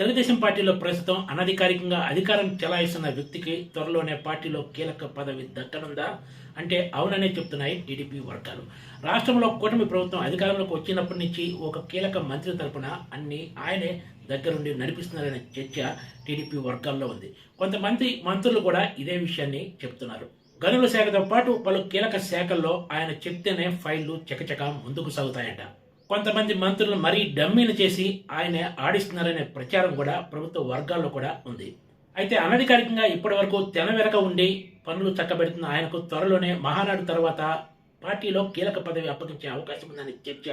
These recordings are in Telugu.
తెలుగుదేశం పార్టీలో ప్రస్తుతం అనధికారికంగా అధికారం చెలాయిస్తున్న వ్యక్తికి త్వరలోనే పార్టీలో కీలక పదవి దక్కనుందా? అంటే అవుననే చెప్తున్నాయి టీడీపీ వర్గాలు. రాష్ట్రంలో కూటమి ప్రభుత్వం అధికారంలోకి వచ్చినప్పటి నుంచి ఒక కీలక మంత్రి తరపున అన్ని ఆయనే దగ్గరుండి నడిపిస్తున్నారనే చర్చ టీడీపీ వర్గాల్లో ఉంది. కొంతమంది మంత్రులు కూడా ఇదే విషయాన్ని చెప్తున్నారు. గనుల శాఖతో పాటు పలు కీలక శాఖల్లో ఆయన చెప్తేనే ఫైళ్ళు చకచక ముందుకు సాగుతాయట. కొంతమంది మంత్రులు మరీ డమ్మీని చేసి ఆయనే ఆడిస్తున్నారనే ప్రచారం కూడా ప్రభుత్వ వర్గాల్లో కూడా ఉంది. అయితే అనధికారికంగా ఇప్పటి వరకు తెన వెనక ఉండి పనులు చక్కబెడుతున్న ఆయనకు త్వరలోనే మహానాడు తర్వాత పార్టీలో కీలక పదవి అప్పగించే అవకాశం ఉందనే చర్చ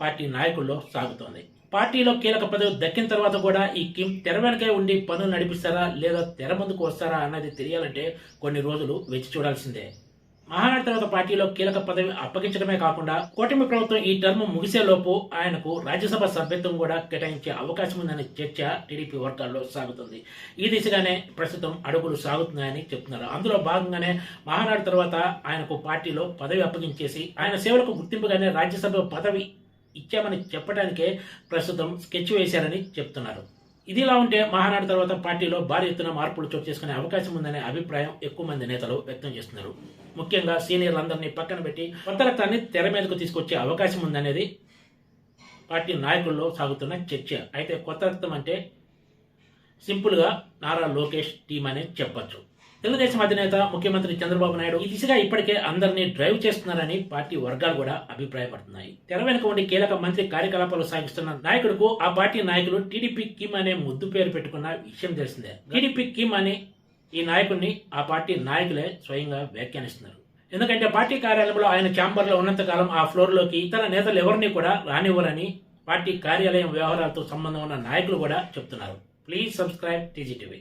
పార్టీ నాయకుల్లో సాగుతోంది. పార్టీలో కీలక పదవి దక్కిన తర్వాత కూడా ఈ కిమ్ తెర వెనకే ఉండి పనులు నడిపిస్తారా లేదా తెర ముందుకు వస్తారా అన్నది తెలియాలంటే కొన్ని రోజులు వేచి చూడాల్సిందే. మహానాడు తర్వాత పార్టీలో కీలక పదవి అప్పగించడమే కాకుండా కూటమి ప్రభుత్వం ఈ టర్మ్ ముగిసేలోపు ఆయనకు రాజ్యసభ సభ్యత్వం కూడా కేటాయించే అవకాశం ఉందనే చర్చ టీడీపీ వర్గాల్లో సాగుతుంది. ఈ దిశగానే ప్రస్తుతం అడుగులు సాగుతున్నాయని చెప్తున్నారు. అందులో భాగంగానే మహానాడు తర్వాత ఆయనకు పార్టీలో పదవి అప్పగించేసి ఆయన సేవలకు గుర్తింపుగానే రాజ్యసభ పదవి ఇచ్చామని చెప్పడానికే ప్రస్తుతం స్కెచ్ వేశారని చెప్తున్నారు. ఇదిలా ఉంటే మహానాడు తర్వాత పార్టీలో భారీ ఎత్తున మార్పులు చోటు చేసుకునే అవకాశం ఉందనే అభిప్రాయం ఎక్కువ మంది నేతలు వ్యక్తం చేస్తున్నారు. ముఖ్యంగా సీనియర్లందరినీ పక్కన పెట్టి కొత్త రక్తాన్ని తెర మీదకు తీసుకొచ్చే అవకాశం ఉందనేది పార్టీ నాయకుల్లో సాగుతున్న చర్చ. అయితే కొత్త రక్తం అంటే సింపుల్గా నారా లోకేష్ టీం అనేది చెప్పచ్చు. తెలుగుదేశం అధినేత ముఖ్యమంత్రి చంద్రబాబు నాయుడు ఈ దిశగా ఇప్పటికే అందరినీ డ్రైవ్ చేస్తున్నారని పార్టీ వర్గాలు కూడా అభిప్రాయపడుతున్నాయి. తెర వెనుక ఉండి కీలక మంత్రి కార్యకలాపాలు సాగిస్తున్న నాయకుడుకు ఆ పార్టీ నాయకులు టీడీపీ కిమ్ అనే ముద్దు పేరు పెట్టుకున్న విషయం తెలిసిందే. టీడీపీ కిమ్ అని ఈ నాయకుడిని ఆ పార్టీ నాయకులే స్వయంగా వ్యాఖ్యానిస్తున్నారు. ఎందుకంటే పార్టీ కార్యాలయంలో ఆయన ఛాంబర్లో ఉన్నంతకాలం ఆ ఫ్లోర్లోకి ఇతర నేతలు ఎవరిని కూడా రానివ్వరని పార్టీ కార్యాలయం వ్యవహారాలతో సంబంధం ఉన్న నాయకులు కూడా చెప్తున్నారు. Please subscribe TGTV